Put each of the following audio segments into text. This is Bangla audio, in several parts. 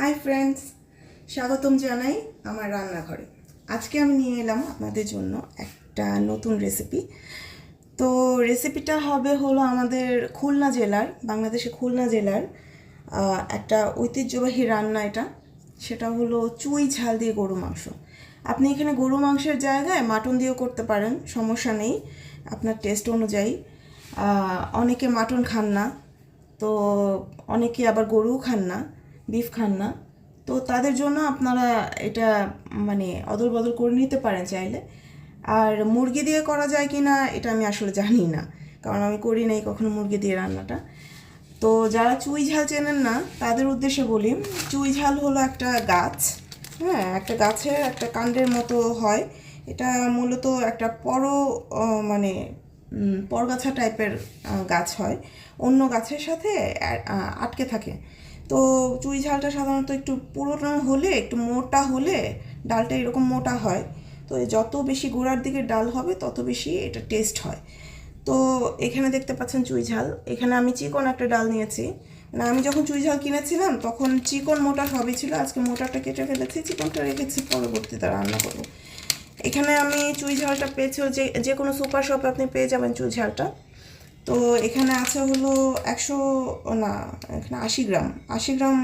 হাই ফ্রেন্ডস স্বাগতম জানাই আমার রান্নাঘরে। আজকে আমি নিয়ে এলাম আপনাদের জন্য একটা নতুন রেসিপি তো রেসিপিটা হবে হলো আমাদের খুলনা জেলার বাংলাদেশে খুলনা জেলার একটা ঐতিহ্যবাহী রান্না এটা। সেটা হলো চুই ঝাল দিয়ে গরু মাংস। আপনি এখানে গরু মাংসের জায়গায় মাটন দিয়েও করতে পারেন, সমস্যা নেই। আপনার টেস্ট অনুযায়ী। অনেকে মাটন খান না, তো অনেকে আবার গরুও খান না। বিফ খান না। তো তাদের জন্য আপনারা এটা মানে অদল বদল করে নিতে পারেন চাইলে। আর মুরগি দিয়ে করা যায় কি না এটা আমি আসলে জানি না। কারণ আমি করি নাই কখনো মুরগি দিয়ে রান্নাটা। তো যারা চুই ঝাল চেনেন না, তাদের উদ্দেশ্যে বলি, চুই ঝাল হলো একটা গাছ। হ্যাঁ একটা গাছের, একটা কাণ্ডের মতো হয়। এটা মূলত একটা পর মানে পরগাছা টাইপের গাছ হয়। অন্য গাছের সাথে আটকে থাকে। তো চুই ঝালটা সাধারণত একটু পুরোনো হলে, একটু মোটা হলে ডালটা এরকম মোটা হয়। তো যত বেশি গোড়ার দিকে ডাল হবে, তত বেশি এটা টেস্ট হয়। তো এখানে দেখতে পাচ্ছেন চুই ঝাল। এখানে আমি চিকন একটা ডাল নিয়েছি। মানে আমি যখন চুই ঝাল কিনেছিলাম, তখন চিকন মোটা সবই ছিল। আজকে মোটাটা কেটে ফেলেছি, চিকনটা রেখেছি, পরবর্তীতে রান্না করব। এখানে আমি চুই ঝালটা পেয়েছি, যে যে কোনো সুপার শপে আপনি পেয়ে যাবেন চুই ঝালটা। তো এখানে আছে হলো একশো, না, এখানে আশি গ্রাম। আশি গ্রাম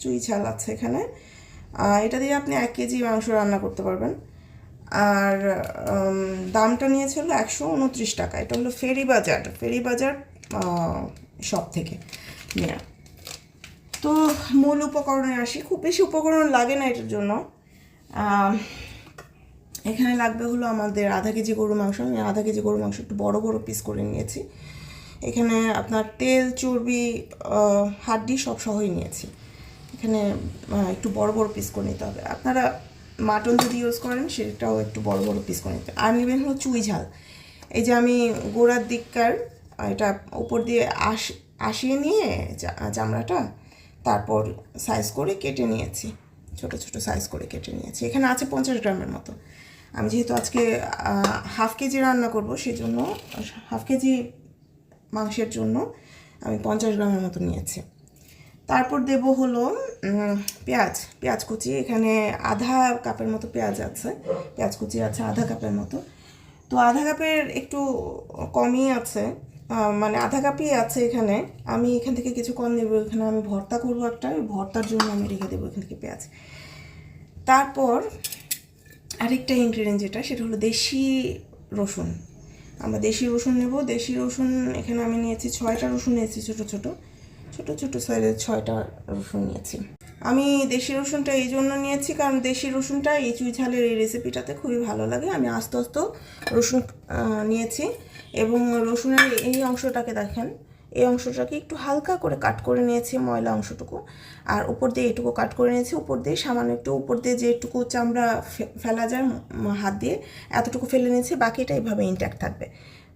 চুই ঝাল আছে এখানে। এটা দিয়ে আপনি এক কেজি মাংস রান্না করতে পারবেন। আর দামটা নিয়েছে হলো একশো উনত্রিশ টাকা। এটা হলো ফেরি বাজার ফেরি বাজার সব থেকে নেওয়া তো মূল উপকরণে আসি। খুব বেশি উপকরণ লাগে না এটার জন্য। এখানে লাগবে হলো আমাদের আধা কেজি গরু মাংস। আমি আধা কেজি গরু মাংস একটু বড় বড় পিস করে নিয়েছি। এখানে আপনার তেল, চর্বি হাড্ডি সব সহই নিয়েছি। এখানে একটু বড় বড় পিস করে নিতে হবে। আপনারা মাটন যদি ইউজ করেন, সেটাও একটু বড় বড় পিস করে নিতে। আর নেবেন হলো চুই ঝাল। এই যে আমি গোড়ার দিককার এটা উপর দিয়ে আশ আসিয়ে নিয়ে চামড়াটা তারপর সাইজ করে কেটে নিয়েছি। ছোট ছোট সাইজ করে কেটে নিয়েছি। এখানে আছে পঞ্চাশ গ্রামের মতো। আমি যেহেতু আজকে হাফ কেজি রান্না করব সেই জন্য হাফ কেজি মাংসের জন্য আমি পঞ্চাশ গ্রামের মতো নিয়েছি। তারপর দেব হলো পেঁয়াজ। পেঁয়াজ কুচি, এখানে আধা কাপের মতো পেঁয়াজ আছে। পেঁয়াজ কুচি আছে আধা কাপের মতো। তো আধা কাপের একটু কমই আছে মানে আধা কাপই আছে এখানে। আমি এখান থেকে কিছু কম নেব, এখানে আমি ভর্তা করব একটা ভর্তার জন্য আমি রেখে দেবো এখান থেকে পেঁয়াজ। তারপর আরেকটা ইনগ্রিডিয়েন্ট যেটা, সেটা হলো দেশি রসুন। আমরা দেশি রসুন নেব। দেশি রসুন এখানে আমি নিয়েছি ছয়টা রসুন নিয়েছি ছোট ছোট। ছোট ছোট সাইজের ছয়টা রসুন নিয়েছি। আমি দেশি রসুনটা এই জন্য নিয়েছি কারণ দেশি রসুনটা এই চুই ঝালের এই রেসিপিটাতে খুবই ভালো লাগে। আমি আস্তে আস্তে রসুন নিয়েছি এবং রসুনের এই অংশটাকে দেখেন। এই অংশটাকে একটু হালকা করে কাট করে নিয়েছি ময়লা অংশটুকু। আর উপর দিয়ে এটুকু কাট করে নিয়েছি, উপর দিয়ে সামান্য একটু উপর দিয়ে যেটুকু চামড়া ফেলা যায় হাত দিয়ে এতটুকু ফেলে নিয়েছি, বাকিটা এইভাবে ইনট্যাক্ট থাকবে।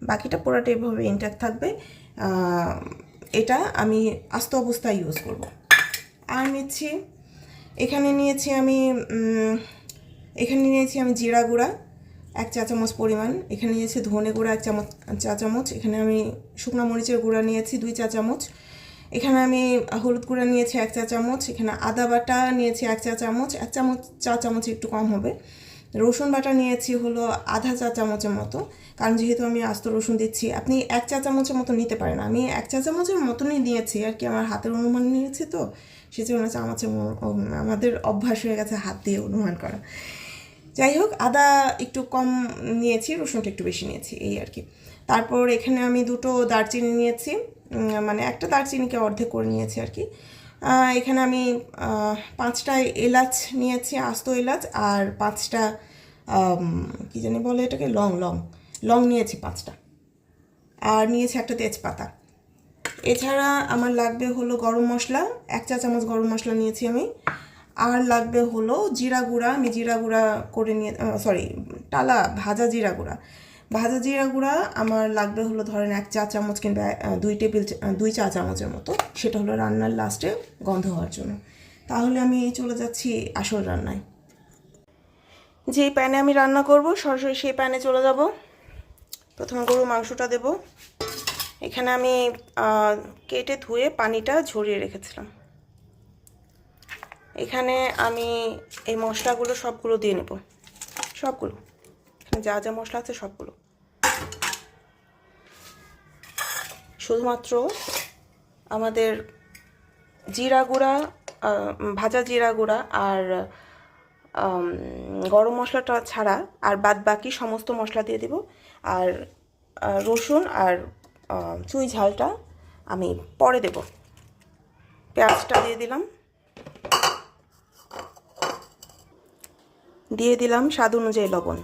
বাকিটা পুরোটা এইভাবে ইনট্যাক্ট থাকবে। এটা আমি আস্ত অবস্থায় ইউজ করব। আর নিচ্ছি, এখানে নিয়েছি আমি এখানে নিয়েছি আমি জিরা গুঁড়া। এক চা চামচ পরিমাণ। এখানে নিয়েছি ধনে গুঁড়া এক চামচ চা চামচ এখানে আমি শুকনো মরিচের গুঁড়া নিয়েছি দুই চা চামচ এখানে আমি হলুদ গুঁড়া নিয়েছি এক চা চামচ এখানে আদা বাটা নিয়েছি এক চা চামচ এক চামচ, চা চামচ একটু কম হবে। রসুন বাটা নিয়েছি হলো আধা চা চামচের মতো। কারণ যেহেতু আমি আস্ত রসুন দিচ্ছি, আপনি এক চা চামচের মতো নিতে পারেন। আমি এক চা চামচের মতনই নিয়েছি। আর কি আমার হাতের অনুমান নিয়েছি তো, সেজন্য চামচের আমাদের অভ্যাস হয়ে গেছে হাত দিয়ে অনুমান করা। যাই হোক আদা একটু কম নিয়েছি, রসুনটা একটু বেশি নিয়েছি, এই আর কি। তারপর এখানে আমি দুটো দারচিনি নিয়েছি মানে একটা দারচিনিকে অর্ধেক করে নিয়েছি আর কি। এখানে আমি পাঁচটা এলাচ নিয়েছি, আস্ত এলাচ, আর পাঁচটা কি জানি বলে এটাকে? লং লং লং নিয়েছি পাঁচটা। আর নিয়েছি একটা তেজপাতা। এছাড়া আমার লাগবে হলো গরম মশলা, এক চা চামচ গরম মশলা নিয়েছি আমি। আর লাগবে হলো জিরা গুঁড়া, আমি জিরা গুঁড়া করে নিয়ে সরি টালা, ভাজা জিরা গুঁড়া। ভাজা জিরা গুঁড়া আমার লাগবে হলো ধরেন এক চা চামচ কিংবা দুই টেবিল দুই চা চামচের মতো। সেটা হলো রান্নার লাস্টে গন্ধ হওয়ার জন্য। তাহলে আমি চলে যাচ্ছি আসল রান্নায়। যেই প্যানে আমি রান্না করব, সরাসরি সেই প্যানে চলে যাব। প্রথমে গরু মাংসটা দেব। এখানে আমি কেটে ধুয়ে পানিটা ঝরিয়ে রেখেছিলাম। এখানে আমি এই মশলাগুলো সবগুলো দিয়ে নেব। সবগুলো। এখানে যা যা মশলা আছে সবগুলো। শুধুমাত্র আমাদের জিরা গুঁড়া ভাজা জিরা গুঁড়া আর গরম মশলাটা ছাড়া আর বাদ বাকি সমস্ত মশলা দিয়ে দিব। আর রসুন আর চুই ঝালটা আমি পরে দেব। পেঁয়াজটা দিয়ে দিলাম। দিয়ে দিলাম স্বাদ অনুযায়ী লবণ।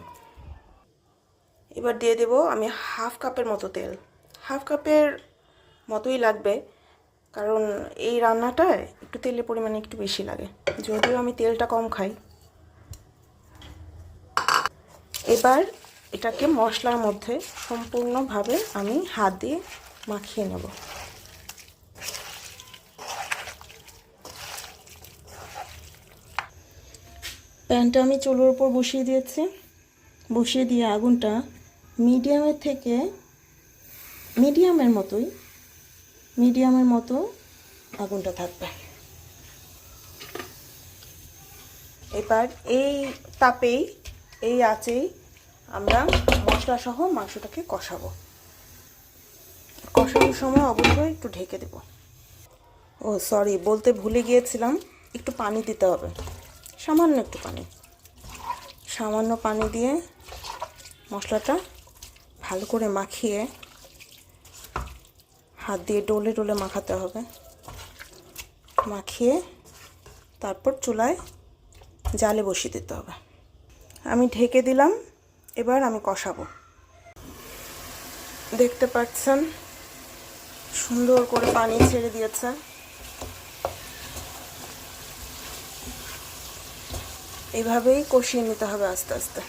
এবার দিয়ে দেব আমি হাফ কাপের মতো তেল। হাফ কাপের মতোই লাগবে, কারণ এই রান্নাটায় একটু তেলের পরিমাণে একটু বেশি লাগে, যদিও আমি তেলটা কম খাই। এবার এটাকে মশলার মধ্যে সম্পূর্ণভাবে আমি হাত দিয়ে মাখিয়ে নেব। প্যানটা আমি চুলোর উপর বসিয়ে দিয়েছি। বসিয়ে দিয়ে আগুনটা মিডিয়ামের থেকে মিডিয়ামের মতোই, মিডিয়ামের মতো আগুনটা থাকবে। এবার এই তাপেই, এই আঁচেই আমরা মশলা সহ মাংসটাকে কষাবো। কষানোর সময় অবশ্যই একটু ঢেকে দেব। ও সরি বলতে ভুলে গিয়েছিলাম, একটু পানি দিতে হবে। সামান্য একটু পানি। সামান্য পানি দিয়ে মশলাটা ভালো করে মাখিয়ে হাত দিয়ে ডলে ডলে মাখাতে হবে। মাখিয়ে তারপর চুলায় জালে বসিয়ে দিতে হবে। আমি ঢেকে দিলাম, এবার আমি কষাবো। দেখতে পাচ্ছেন, সুন্দর করে পানি ছেড়ে দিয়েছে। এভাবেই কষিয়ে নিতে হবে আস্তে আস্তে।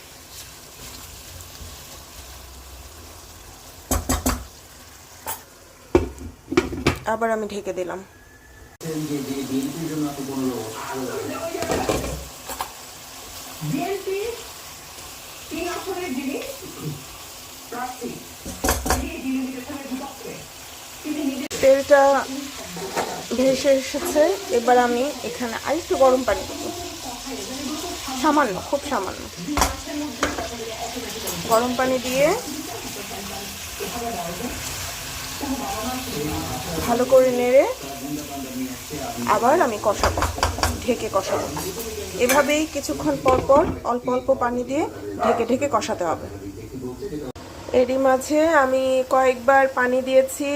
আবার আমি ঢেকে দিলাম। তেলটা ভেসে এসেছে। এবার আমি এখানে আরেকটু গরম পানি দেবো। সামান্য, খুব সামান্য। গরম পানি দিয়ে ভালো করে নেড়ে আবার আমি কষাবো, ঢেকে কষাবো। এভাবেই কিছুক্ষণ পর পর অল্প অল্প পানি দিয়ে ঢেকে ঢেকে কষাতে হবে। এরই মাঝে আমি কয়েকবার পানি দিয়েছি,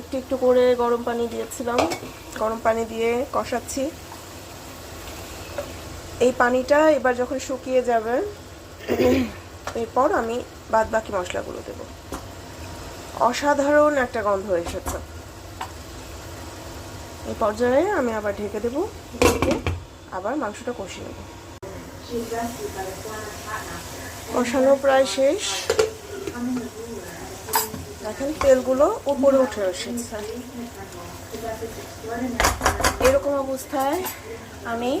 একটু একটু করে গরম পানি দিয়েছিলাম। গরম পানি দিয়ে কষাচ্ছি। এই পানিটা এবার যখন শুকিয়ে যাবে, এরপর আমি বাদ বাকি মশলাগুলো দেব। অসাধারণ একটা গন্ধ এসেছে। এই পর্যায়ে আমি আবার ঢেকে দেব, ঢেকে আবার মাংসটা কষিয়ে নেব। কষানো প্রায় শেষ। দেখেন, তেলগুলো উপরে উঠে এসেছে। এরকম অবস্থায় আমি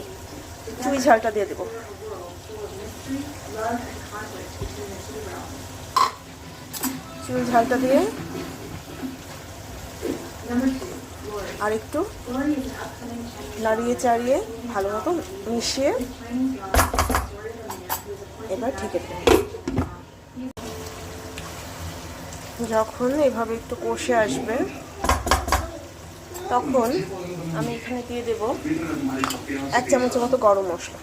চুই ঝালটা দিয়ে দেব। চুই ঝালটা দিয়ে আর একটু নাড়িয়ে চাড়িয়ে ভালো মতো মিশিয়ে এবার ঢেকে দেব। যখন এভাবে একটু কষে আসবে, তখন আমি এখানে দিয়ে দেব এক চামচের মতো গরম মশলা।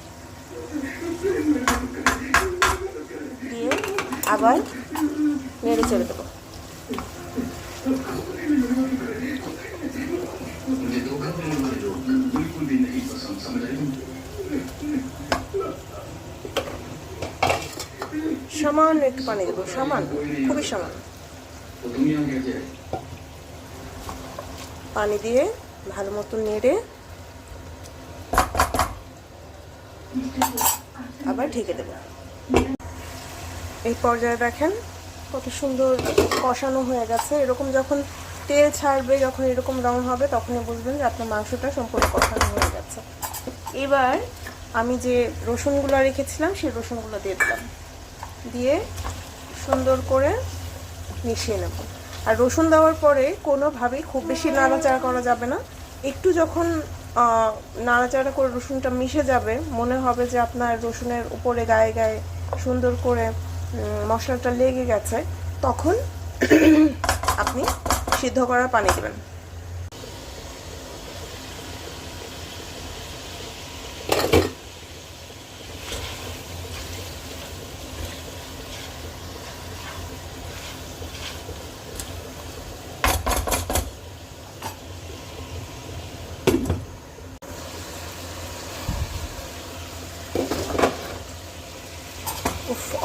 দিয়ে আবার নেড়ে চেড়ে দেবো। সামান্য একটু পানি দেবো, সামান্য, খুবই সামান্য। পানি দিয়ে ভালো মতো নেড়ে আবার ঢেকে দেবো। এই পর্যায়ে দেখেন কত সুন্দর কষানো হয়ে গেছে। এরকম যখন তেল ছাড়বে, যখন এরকম রং হবে, তখনই বুঝবেন যে আপনার মাংসটা সম্পূর্ণ কষানো হয়ে গেছে। এবার আমি যে রসুনগুলো রেখেছিলাম, সেই রসুনগুলো দিয়ে দিলাম। দিয়ে সুন্দর করে মিশিয়ে নেব। আর রসুন দেওয়ার পরে কোনোভাবেই খুব বেশি নাড়াচাড়া করা যাবে না। একটু যখন নাড়াচাড়া করে রসুনটা মিশে যাবে, মনে হবে যে আপনার রসুনের উপরে গায়ে গায়ে সুন্দর করে মশলাটা লেগে গেছে, তখন আপনি সিদ্ধ করা পানি দেবেন।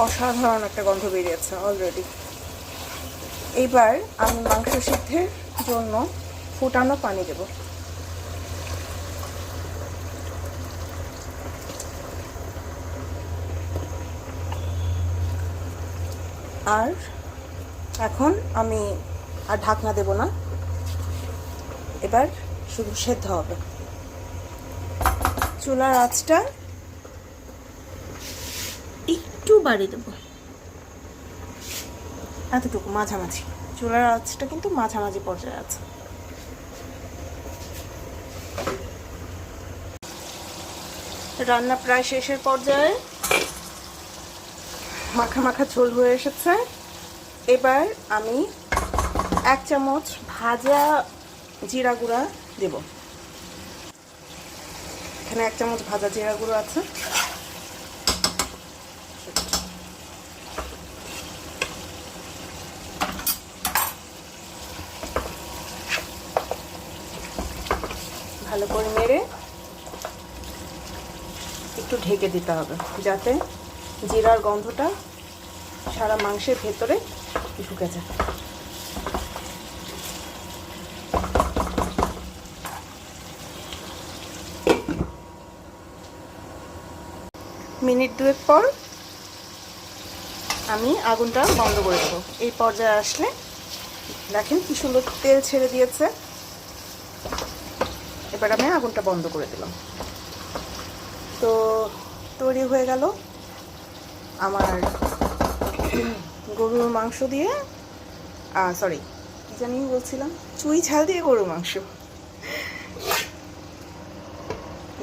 অসাধারণ একটা গন্ধ বেরিয়েছে অলরেডি এইবার আমি মাংস সিদ্ধের জন্য ফুটানো পানি দেব। আর এখন আমি আর ঢাকনা দেব না। এবার শুধু সেদ্ধ হবে। চুলার আঁচটা একটু বাড়িয়ে দেবো। এতটুকু মাঝামাঝি। চুলার আঁচটা কিন্তু মাঝামাঝি পর্যায়ে আছে। রান্না প্রায় শেষের পর্যায়ে। মাখা মাখা ঝোল হয়ে এসেছে। এবার আমি এক চামচ ভাজা জিরা গুঁড়া দেব। এখানে এক চামচ ভাজা জিরা গুঁড়ো আছে। ভালো করে নেড়ে একটু ঢেকে দিতে হবে, যাতে জিরার গন্ধটা সারা মাংসের ভেতরে ঢুকে যায়। মিনিট দুয়েক পর আমি আগুনটা বন্ধ করে দেবো। এই পর্যায়ে আসলে দেখেন কি সুন্দর তেল ছেড়ে দিয়েছে। এবার আমি আগুনটা বন্ধ করে দিলাম। তো তৈরি হয়ে গেল আমার গরুর মাংস দিয়ে সরি কি জানি বলছিলাম? চুই ঝাল দিয়ে গরুর মাংস।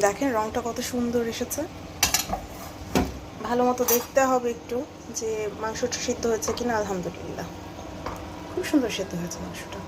দেখেন রংটা কত সুন্দর এসেছে। ভালো মতো দেখতে হবে একটু যে মাংসটা সিদ্ধ হয়েছে কিনা, আলহামদুলিল্লাহ। খুব সুন্দর সিদ্ধ হয়েছে মাংসটা।